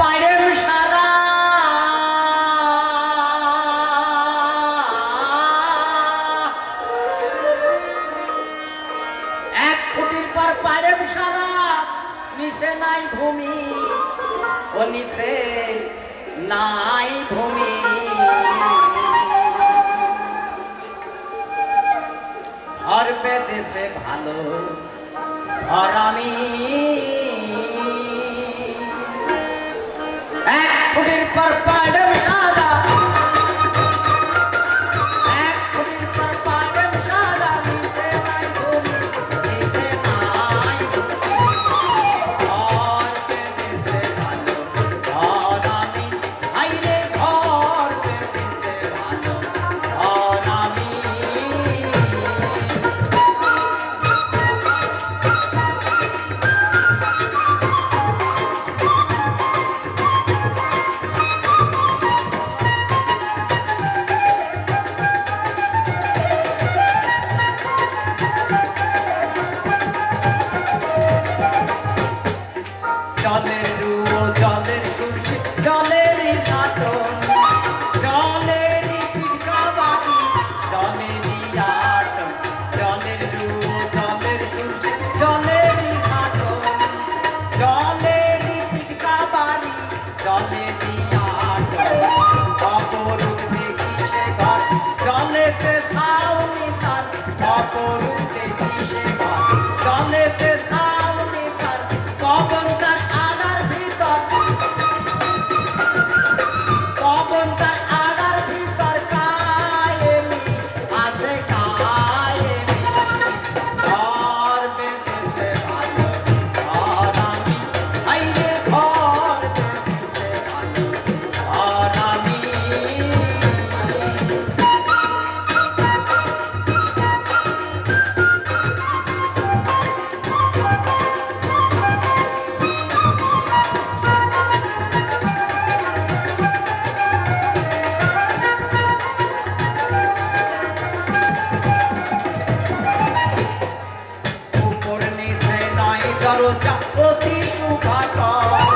পাড়ের সারা। এক ফুটির পর নিচে নাই ভূমি ও নিচে নাই ভূমি। ভালো, ঘর আমি রূপ দরজা অতি সুভাষ।